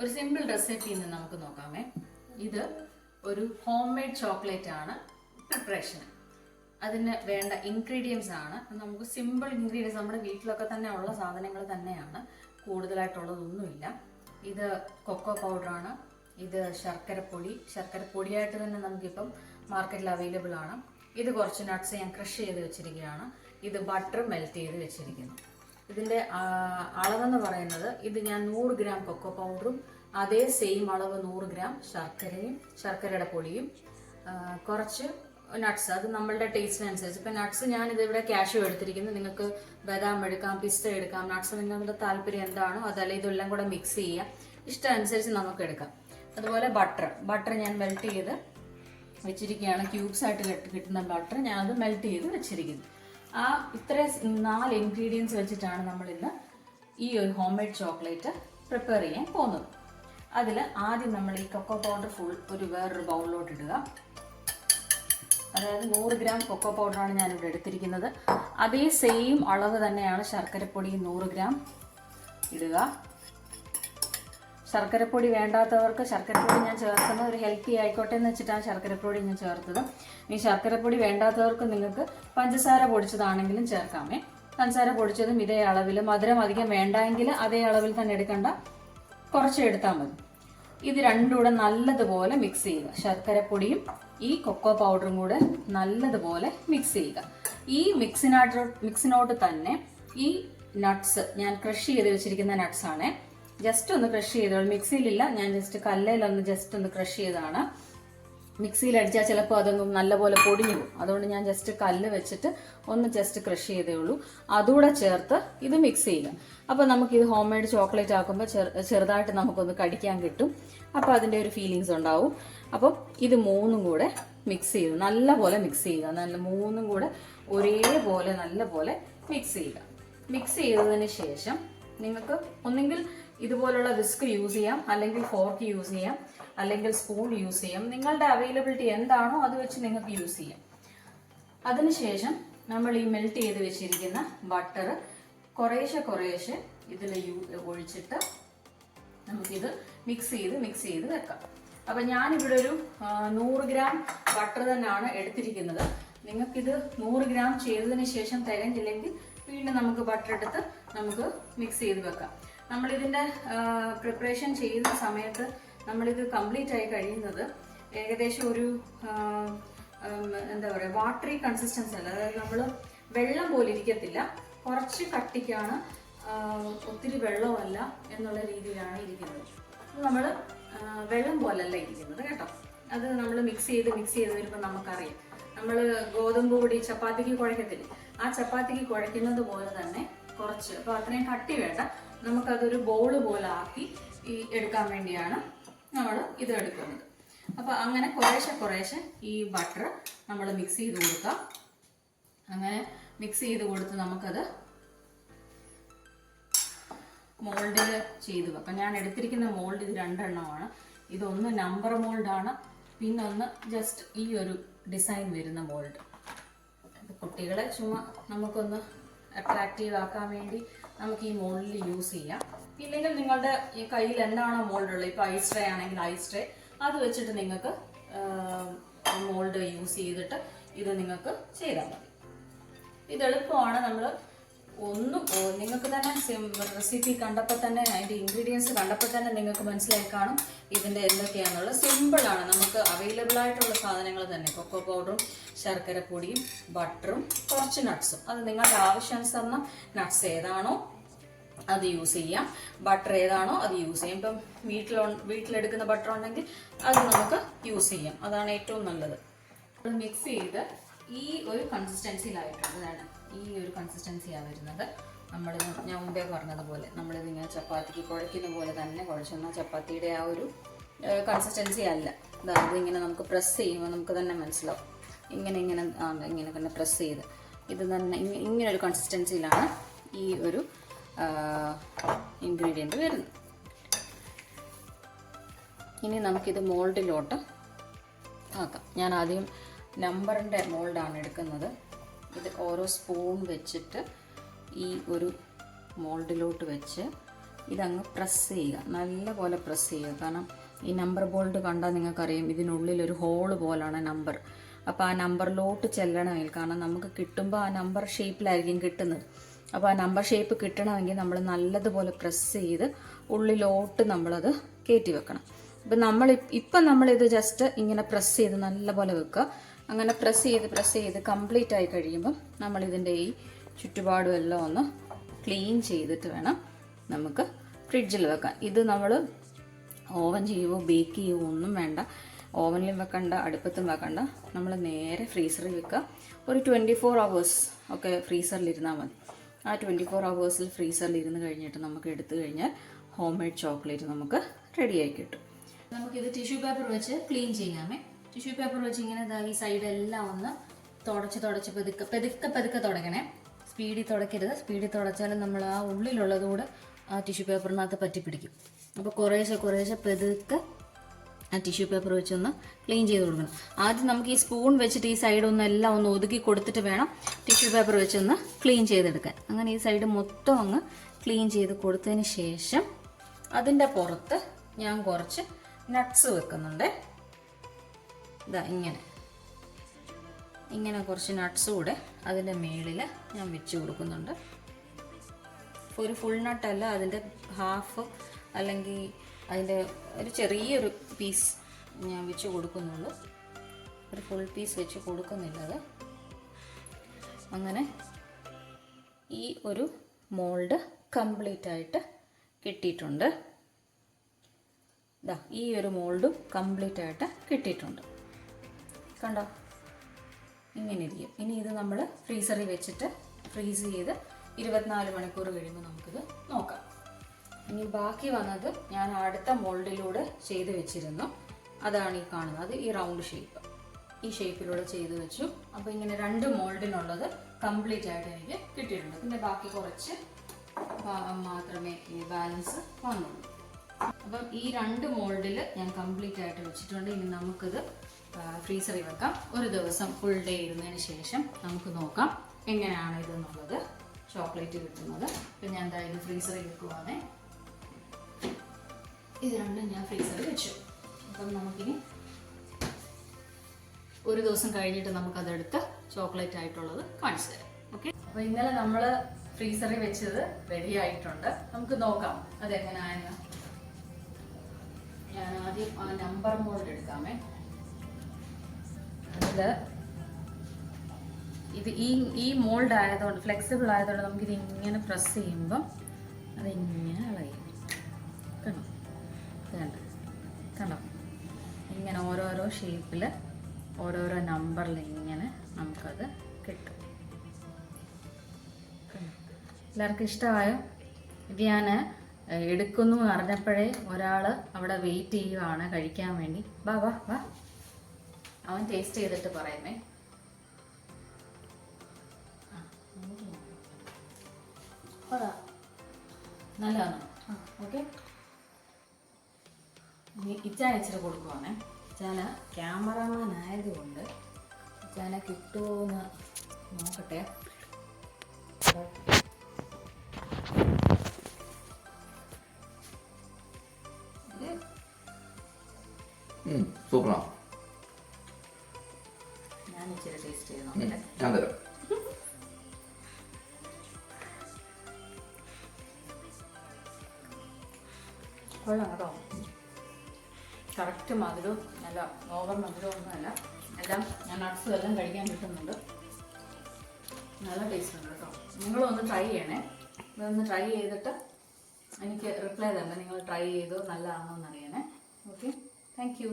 ഒരു simple recipe ഇന്ന് നമുക്ക് നോക്കാമേ. ഇത് ഒരു ഹോം മെയ്ഡ് ചോക്ലേറ്റ് ആണ് പ്രിപ്പറേഷന് അതിന് വേണ്ട ഇൻഗ്രീഡിയൻസ് ആണ്. നമുക്ക് സിമ്പിൾ ഇൻഗ്രീഡിയൻസ് നമ്മുടെ വീട്ടിലൊക്കെ തന്നെ ഉള്ള സാധനങ്ങൾ തന്നെയാണ്. കൂടുതലായിട്ടുള്ളതൊന്നുമില്ല. ഇത് കൊക്കോ പൗഡറാണ് ഇത് ശർക്കരപ്പൊടി ശർക്കരപ്പൊടിയായിട്ട് തന്നെ നമുക്കിപ്പം മാർക്കറ്റിൽ അവൈലബിൾ ആണ്. ഇത് കുറച്ച് നട്ട്സ് ഞാൻ ക്രഷ് ചെയ്ത് വെച്ചിരിക്കുകയാണ്. ഇത് ബട്ടർ മെൽറ്റ് ചെയ്ത് വെച്ചിരിക്കുന്നു. ഇതിന്റെ ആ, അളവെന്ന് പറയുന്നത് ഇത് ഞാൻ നൂറ് ഗ്രാം കൊക്കോ പൗഡറും അതേ സെയിം അളവ് നൂറ് ഗ്രാം ശർക്കരയും ശർക്കരയുടെ പൊടിയും കുറച്ച് നട്ട്സ് അത് നമ്മളുടെ ടേസ്റ്റിനനുസരിച്ച് ഇപ്പം നട്ട്സ് ഞാൻ ഇതിവിടെ ക്യാഷ്യൂ എടുത്തിരിക്കുന്നു. നിങ്ങൾക്ക് ബദാം എടുക്കാം പിസ്ത എടുക്കാം. നട്ട്സ് നിങ്ങളുടെ താല്പര്യം എന്താണോ അതല്ല ഇതെല്ലാം കൂടെ മിക്സ് ചെയ്യാം. ഇഷ്ടം അനുസരിച്ച് നമുക്ക് എടുക്കാം. അതുപോലെ ബട്ടർ ബട്ടർ ഞാൻ മെൽറ്റ് ചെയ്ത് വെച്ചിരിക്കുകയാണ്. ക്യൂബ്സ് ആയിട്ട് കിട്ട- കിട്ടുന്ന ബട്ടർ ഞാൻ അത് മെൽറ്റ് ചെയ്ത് വെച്ചിരിക്കുന്നു. ആ ഇത്ര നാല് ഇൻഗ്രീഡിയൻസ് വെച്ചിട്ടാണ് നമ്മൾ ഇന്ന് ഈ ഒരു ഹോം മെയ്ഡ് ചോക്ലേറ്റ് പ്രിപ്പയർ ചെയ്യാൻ പോകുന്നത്. അതിൽ ആദ്യം നമ്മൾ ഈ കൊക്കോ പൗഡർ ഫുൾ ഒരു വേറൊരു ബൗളിലോട്ട് ഇടുക. അതായത് നൂറ് ഗ്രാം കൊക്കോ പൗഡറാണ് ഞാനിവിടെ എടുത്തിരിക്കുന്നത്. അതേ സെയിം അളവ് തന്നെയാണ് ശർക്കരപ്പൊടി നൂറ് ഗ്രാം ഇടുക. ശർക്കരപ്പൊടി വേണ്ടാത്തവർക്ക് ശർക്കരപ്പൊടി ഞാൻ ചേർക്കുന്ന ഒരു ഹെൽത്തി ആയിക്കോട്ടെ എന്ന് വെച്ചിട്ടാണ് ശർക്കരപ്പൊടി ഞാൻ ചേർത്തത്. ഈ ശർക്കരപ്പൊടി വേണ്ടാത്തവർക്ക് നിങ്ങൾക്ക് പഞ്ചസാര പൊടിച്ചതാണെങ്കിലും ചേർക്കാമേ. പഞ്ചസാര പൊടിച്ചതും ഇതേ അളവിൽ മധുരം അധികം വേണ്ടെങ്കിൽ അതേ അളവിൽ തന്നെ എടുക്കണ്ട. കുറച്ച് എടുത്താൽ മതി. ഇത് രണ്ടും കൂടെ നല്ലതുപോലെ മിക്സ് ചെയ്യുക. ശർക്കരപ്പൊടിയും ഈ കൊക്കോ പൗഡറും കൂടെ നല്ലതുപോലെ മിക്സ് ചെയ്യുക. ഈ മിക്സിനോട്ട് മിക്സിനോട്ട് തന്നെ ഈ നട്ട്സ് ഞാൻ ക്രഷ് ചെയ്ത് വെച്ചിരിക്കുന്ന നട്ട്സ് ആണ് ജസ്റ്റ് ഒന്ന് ക്രഷ് ചെയ്തോളൂ മിക്സിയിലില്ല ഞാൻ ജസ്റ്റ് കല്ലയിലൊന്ന് ജസ്റ്റ് ഒന്ന് ക്രഷ് ചെയ്തതാണ്. മിക്സിയിൽ അടിച്ചാൽ ചിലപ്പോൾ അതൊന്നും നല്ലപോലെ പൊടിഞ്ഞു പോകും. അതുകൊണ്ട് ഞാൻ ജസ്റ്റ് കല്ല് വെച്ചിട്ട് ഒന്ന് ജസ്റ്റ് ക്രഷ് ചെയ്തേ ഉള്ളൂ. അതുകൂടെ ചേർത്ത് ഇത് മിക്സ് ചെയ്യുക. അപ്പോൾ നമുക്കിത് ഹോം മെയ്ഡ് ചോക്ലേറ്റ് ആക്കുമ്പോൾ ചെറുതായിട്ട് നമുക്കൊന്ന് കടിക്കാൻ കിട്ടും. അപ്പോൾ അതിന്റെ ഒരു ഫീലിങ്സ് ഉണ്ടാവും. അപ്പം ഇത് മൂന്നും കൂടെ മിക്സ് ചെയ്ത് നല്ലപോലെ മിക്സ് ചെയ്യുക. നല്ല മൂന്നും കൂടെ ഒരേപോലെ നല്ലപോലെ മിക്സ് ചെയ്യുക. മിക്സ് ചെയ്തതിന് ശേഷം നിങ്ങൾക്ക് ഒന്നെങ്കിൽ ഇതുപോലുള്ള വിസ്ക് യൂസ് ചെയ്യാം അല്ലെങ്കിൽ ഫോർക്ക് യൂസ് ചെയ്യാം അല്ലെങ്കിൽ സ്പൂൺ യൂസ് ചെയ്യാം. നിങ്ങളുടെ അവൈലബിലിറ്റി എന്താണോ അത് വെച്ച് നിങ്ങൾക്ക് യൂസ് ചെയ്യാം. അതിനുശേഷം നമ്മൾ ഈ മെൽറ്റ് ചെയ്ത് വെച്ചിരിക്കുന്ന ബട്ടർ കുറേശ്ശെ കുറേശ്ശെ ഇതിൽ ഒഴിച്ചിട്ട് നമുക്കിത് മിക്സ് ചെയ്ത് മിക്സ് ചെയ്ത് വെക്കാം. അപ്പം ഞാനിവിടെ ഒരു നൂറ് ഗ്രാം ബട്ടർ തന്നെയാണ് എടുത്തിരിക്കുന്നത്. നിങ്ങൾക്കിത് നൂറ് ഗ്രാം ചെയ്തതിന് ശേഷം തികഞ്ഞില്ലെങ്കിൽ വീണ്ടും നമുക്ക് ബട്ടർ എടുത്ത് നമുക്ക് മിക്സ് ചെയ്ത് വെക്കാം. നമ്മളിതിന്റെ പ്രിപ്പറേഷൻ ചെയ്യുന്ന സമയത്ത് നമ്മളിത് കംപ്ലീറ്റ് ആയി കഴിയുന്നത് ഏകദേശം ഒരു എന്താ പറയുക വാട്ടറി കൺസിസ്റ്റൻസി അല്ല. അതായത് നമ്മൾ വെള്ളം പോലെ ഇരിക്കത്തില്ല. കുറച്ച് കട്ടിക്കാണ് ഒത്തിരി വെള്ളമല്ല എന്നുള്ള രീതിയിലാണ് ഇരിക്കുന്നത്. നമ്മൾ വെള്ളം പോലല്ല ഇരിക്കുന്നത് കേട്ടോ. അത് നമ്മൾ മിക്സ് ചെയ്ത് മിക്സ് ചെയ്ത് വരുമ്പോൾ നമുക്കറിയാം. നമ്മൾ ഗോതമ്പ് പൊടി ചപ്പാത്തിക്ക് കുഴക്കത്തില്ല? ആ ചപ്പാത്തിക്ക് കുഴക്കുന്നത് പോലെ തന്നെ കുറച്ച്. അപ്പൊ അത്രയും കട്ടി വേണ്ട. നമുക്കതൊരു ബോൾ പോലെ ആക്കി ഈ എടുക്കാൻ വേണ്ടിയാണ് നമ്മൾ ഇത് എടുക്കുന്നത്. അപ്പോൾ അങ്ങനെ കുറേശ്ശെ കുറേശ്ശെ ഈ ബട്ടർ നമ്മൾ മിക്സ് ചെയ്ത് കൊടുക്കാം. അങ്ങനെ മിക്സ് ചെയ്ത് കൊടുത്ത് നമുക്കത് മോൾഡിൽ ചെയ്തു വെക്കാം. ഞാൻ എടുത്തിരിക്കുന്ന മോൾഡ് ഇത് രണ്ടെണ്ണമാണ്. ഇതൊന്ന് നമ്പർ മോൾഡാണ് പിന്നെ ഒന്ന് ജസ്റ്റ് ഈ ഒരു ഡിസൈൻ വരുന്ന മോൾഡ് കുട്ടികളെ ചുമ്മാ നമുക്കൊന്ന് അട്രാക്റ്റീവ് ആക്കാൻ വേണ്ടി നമുക്ക് ഈ മോൾഡിൽ യൂസ് ചെയ്യാം. ഇല്ലെങ്കിൽ നിങ്ങളുടെ ഈ കയ്യിൽ എന്താണോ മോൾഡ് ഉള്ളത്? ഇപ്പോൾ ഐസ് ട്രേ ആണെങ്കിൽ ഐസ് ട്രേ അത് വെച്ചിട്ട് നിങ്ങൾക്ക് മോൾഡ് യൂസ് ചെയ്തിട്ട് ഇത് നിങ്ങൾക്ക് ചെയ്താൽ മതി. ഇത് എളുപ്പമാണ്. നമ്മൾ ഒന്നും നിങ്ങൾക്ക് തന്നെ റെസിപ്പി കണ്ടപ്പോൾ തന്നെ അതിന്റെ ഇൻഗ്രീഡിയൻസ് കണ്ടപ്പോൾ തന്നെ നിങ്ങൾക്ക് മനസ്സിലായി കാണും ഇതിന്റെ എന്തൊക്കെയാണെന്നുള്ളത്. സിമ്പിളാണ് നമുക്ക് അവൈലബിൾ ആയിട്ടുള്ള സാധനങ്ങൾ തന്നെ. കൊക്കോ പൗഡറും ശർക്കര പൊടിയും ബട്ടറും കുറച്ച് നട്ട്സും അത് നിങ്ങളുടെ ആവശ്യാനുസരണം നട്ട്സ് ഏതാണോ അത് യൂസ് ചെയ്യാം. ബട്ടർ ഏതാണോ അത് യൂസ് ചെയ്യാം. ഇപ്പം വീട്ടിൽ വീട്ടിലെടുക്കുന്ന ബട്ടർ ഉണ്ടെങ്കിൽ അത് നമുക്ക് യൂസ് ചെയ്യാം. അതാണ് ഏറ്റവും നല്ലത്. മിക്സ് ചെയ്ത് ഈ ഒരു കൺസിസ്റ്റൻസിയിലായിട്ടുള്ളതാണ് ഈ ഒരു കൺസിസ്റ്റൻസിയാണ് വരുന്നത്. നമ്മൾ ഞാൻ മുമ്പേ പറഞ്ഞതുപോലെ നമ്മൾ ഇങ്ങനെ ചപ്പാത്തിക്ക് കുഴയ്ക്കുന്ന പോലെ തന്നെ കുഴച്ചെന്നാൽ ചപ്പാത്തിയുടെ ആ ഒരു കൺസിസ്റ്റൻസി അല്ല. അതായത് ഇങ്ങനെ നമുക്ക് പ്രസ് ചെയ്യുമ്പോൾ നമുക്ക് തന്നെ മനസ്സിലാവും. ഇങ്ങനെ ഇങ്ങനെ ഇങ്ങനെ തന്നെ പ്രസ് ചെയ്ത്. ഇത് തന്നെ ഇങ്ങനെ ഒരു കൺസിസ്റ്റൻസിയിലാണ് ഈ ഒരു ഇൻഗ്രീഡിയന്റ് വരുന്നത്. ഇനി നമുക്കിത് മോൾഡിലോട്ട് ആക്കാം. ഞാൻ ആദ്യം നമ്പറിന്റെ മോൾഡാണ് എടുക്കുന്നത്. ഇത് ഓരോ സ്പൂൺ വെച്ചിട്ട് ഈ ഒരു മോൾഡിലോട്ട് വെച്ച് ഇതങ്ങ് പ്രസ് ചെയ്യുക. നല്ല പോലെ പ്രസ് ചെയ്യുക. കാരണം ഈ നമ്പർ ബോൾഡ് കണ്ടാൽ നിങ്ങൾക്കറിയാം ഇതിനുള്ളിൽ ഒരു ഹോൾ പോലാണ് നമ്പർ. അപ്പോൾ ആ നമ്പറിലോട്ട് ചെല്ലണമെങ്കിൽ കാരണം നമുക്ക് കിട്ടുമ്പോൾ ആ നമ്പർ ഷേപ്പിലായിരിക്കും കിട്ടുന്നത്. അപ്പോൾ ആ നമ്പർ ഷേപ്പ് കിട്ടണമെങ്കിൽ നമ്മൾ നല്ലതുപോലെ പ്രസ് ചെയ്ത് ഉള്ളിലോട്ട് നമ്മളത് കയറ്റി വെക്കണം. ഇപ്പം നമ്മൾ ഇപ്പം നമ്മളിത് ജസ്റ്റ് ഇങ്ങനെ പ്രസ് ചെയ്ത് നല്ലപോലെ വെക്കുക. അങ്ങനെ പ്രസ് ചെയ്ത് പ്രസ് ചെയ്ത് കംപ്ലീറ്റ് ആയി കഴിയുമ്പം നമ്മൾ ഇതിന്റെ ഈ ചുറ്റുപാടും എല്ലാം ഒന്ന് ക്ലീൻ ചെയ്തിട്ട് വേണം നമുക്ക് ഫ്രിഡ്ജിൽ വെക്കാൻ. ഇത് നമ്മൾ ഓവൻ ചെയ്യുവോ ബേക്ക് ചെയ്യുവോ ഒന്നും വേണ്ട. ഓവനിലും വെക്കണ്ട അടുപ്പത്തും വെക്കണ്ട. നമ്മൾ നേരെ ഫ്രീസറിൽ വെക്കുക. ഒരു ട്വന്റി ഫോർ അവേഴ്സ് ഒക്കെ ഫ്രീസറിൽ ഇരുന്നാൽ മതി. ആ ട്വന്റി ഫോർ അവേഴ്സിൽ ഫ്രീസറിൽ ഇരുന്ന് കഴിഞ്ഞിട്ട് നമുക്ക് എടുത്തു കഴിഞ്ഞാൽ ഹോം മെയ്ഡ് ചോക്ലേറ്റ് നമുക്ക് റെഡിയായി കിട്ടും. നമുക്കിത് ടിഷ്യൂ പേപ്പർ വെച്ച് ക്ലീൻ ചെയ്യാമേ. ടിഷ്യൂ പേപ്പർ വെച്ച് ഇങ്ങനെ ഇതാ ഈ സൈഡെല്ലാം ഒന്ന് തുടച്ച് തുടച്ച് പെതുക്കെ പെതുക്കെ പെതുക്കെ തുടങ്ങണേ. സ്പീഡിൽ തുടക്കരുത്. സ്പീഡിൽ തുടച്ചാലും നമ്മൾ ആ ഉള്ളിലുള്ളത് കൂടെ ആ ടിഷ്യൂ പേപ്പറിനകത്ത് പറ്റിപ്പിടിക്കും അപ്പോൾ കുറേശ്ശെ കുറേശ്ശെ പെതുക്കെ ആ ടിഷ്യൂ പേപ്പർ വെച്ചൊന്ന് ക്ലീൻ ചെയ്ത് കൊടുക്കണം. ആദ്യം നമുക്ക് ഈ സ്പൂൺ വെച്ചിട്ട് ഈ സൈഡ് ഒന്ന് എല്ലാം ഒന്ന് ഒതുക്കി കൊടുത്തിട്ട് വേണം ടിഷ്യൂ പേപ്പർ വെച്ചൊന്ന് ക്ലീൻ ചെയ്തെടുക്കാൻ. അങ്ങനെ ഈ സൈഡ് മൊത്തം അങ്ങ് ക്ലീൻ ചെയ്ത് കൊടുത്തതിന് ശേഷം അതിന്റെ പുറത്ത് ഞാൻ കുറച്ച് നട്ട്സ് വെക്കുന്നുണ്ട്. ഇതാ ഇങ്ങനെ. ഇങ്ങനെ കുറച്ച് നട്ട്സ് കൂടെ അതിന്റെ മേളിൽ ഞാൻ വെച്ച് കൊടുക്കുന്നുണ്ട്. ഒരു ഫുൾ നട്ടല്ല അതിന്റെ ഹാഫ് അല്ലെങ്കിൽ അതിന്റെ ഒരു ചെറിയൊരു പീസ് ഞാൻ വെച്ച് കൊടുക്കുന്നുള്ളൂ. ഒരു ഫുൾ പീസ് വെച്ച് കൊടുക്കുന്നില്ല അത്. അങ്ങനെ ഈ ഒരു മോൾഡ് കംപ്ലീറ്റ് ആയിട്ട് കിട്ടിയിട്ടുണ്ട്. ഈ ഒരു മോൾഡും കംപ്ലീറ്റ് ആയിട്ട് കിട്ടിയിട്ടുണ്ട്. കണ്ടോ? ഇങ്ങനെ ഇരിക്കും. ഇനി ഇത് നമ്മൾ ഫ്രീസറിൽ വെച്ചിട്ട് ഫ്രീസ് ചെയ്ത് ഇരുപത്തിനാല് മണിക്കൂർ കഴിയുമ്പോൾ നമുക്കിത് നോക്കാം. ഇനി ബാക്കി വന്നത് ഞാൻ അടുത്ത മോൾഡിലൂടെ ചെയ്ത് വെച്ചിരുന്നു. അതാണ് ഈ കാണുന്നത്. അത് ഈ റൗണ്ട് ഷേപ്പ് ഈ ഷേപ്പിലൂടെ ചെയ്ത് വെച്ചു. അപ്പോൾ ഇങ്ങനെ രണ്ട് മോൾഡിനുള്ളത് കംപ്ലീറ്റ് ആയിട്ട് എനിക്ക് കിട്ടിയിട്ടുണ്ട്. പിന്നെ ബാക്കി കുറച്ച് ഭാഗം മാത്രമേ ഈ ബാലൻസ് വന്നുള്ളൂ. അപ്പം ഈ രണ്ട് മോൾഡിൽ ഞാൻ കംപ്ലീറ്റ് ആയിട്ട് വെച്ചിട്ടുണ്ട്. ഇനി നമുക്കിത് ഫ്രീസറിൽ വെക്കാം. ഒരു ദിവസം ഫുൾ ഡേ ഇരുന്നതിന് ശേഷം നമുക്ക് നോക്കാം എങ്ങനെയാണ് ഇതെന്നുള്ളത്. ചോക്ലേറ്റ് കിട്ടുന്നത്. അപ്പം ഞാൻ എന്തായാലും ഫ്രീസറിൽ വെക്കുവാണേ. ഇത് രണ്ടും ഞാൻ ഫ്രീസറിൽ വെച്ചു. അപ്പം നമുക്കിനി ഒരു ദിവസം കഴിഞ്ഞിട്ട് നമുക്കതെടുത്ത് ചോക്ലേറ്റ് ആയിട്ടുള്ളത് കാണിച്ചു തരാം. ഓക്കെ അപ്പോൾ ഇന്നലെ നമ്മൾ ഫ്രീസറിൽ വെച്ചത് റെഡി ആയിട്ടുണ്ട്. നമുക്ക് നോക്കാം അതെങ്ങനെയാണെന്ന്. ഞാൻ ആദ്യം ആ നമ്പർ മോൾഡ് എടുക്കാമേ. ഇത് ഈ ഈ മോൾഡ് ആയതുകൊണ്ട് ഫ്ലെക്സിബിൾ ആയതുകൊണ്ട് നമുക്കിത് ഇങ്ങനെ പ്രസ് ചെയ്യുമ്പം അതിങ്ങനെ ഇളയും കണ്ടോ? കണ്ടോ? കണ്ടോ? ഇങ്ങനെ ഓരോരോ ഷേപ്പിൽ ഓരോരോ നമ്പറിൽ ഇങ്ങനെ നമുക്കത് കിട്ടും? എല്ലാവർക്കും ഇഷ്ടമായോ? ഇത് ഞാൻ എടുക്കുന്നു അറിഞ്ഞപ്പോഴേ ഒരാൾ അവിടെ വെയിറ്റ് ചെയ്യുവാണ് കഴിക്കാൻ വേണ്ടി. വാ വാ വാ. അവൻ ടേസ്റ്റ് ചെയ്തിട്ട് പറയുമേ നല്ലതാണ്. ഓക്കെ. ഇനി ഇച്ചാൻ ഇച്ചിരി കൊടുക്കുവാണേ. ഇച്ചാന ക്യാമറമാൻ ആയതുകൊണ്ട് ഇച്ചാനെ കിട്ടുമോ എന്ന് നോക്കട്ടെ സൂപ്പറാണ് ഇച്ചിരി ടേസ്റ്റ് ചെയ്ത് നോക്കട്ടെ ഞാൻ തരാം. കൊള്ളാം കേട്ടോ. കറക്റ്റ് മധുരവും നല്ല ഓവർ മധുരമൊന്നുമല്ല എല്ലാം ഞാൻ നട്ട്സും എല്ലാം കഴിക്കാൻ കിട്ടുന്നുണ്ട്. നല്ല ടേസ്റ്റ് ഉണ്ട് കേട്ടോ. നിങ്ങളും ഒന്ന് ട്രൈ ചെയ്യണേ. ഇതൊന്ന് ട്രൈ ചെയ്തിട്ട് എനിക്ക് റിപ്ലൈ തരണം. നിങ്ങൾ ട്രൈ ചെയ്തോ നല്ലതാണോ എന്നറിയണേ. Okay thank you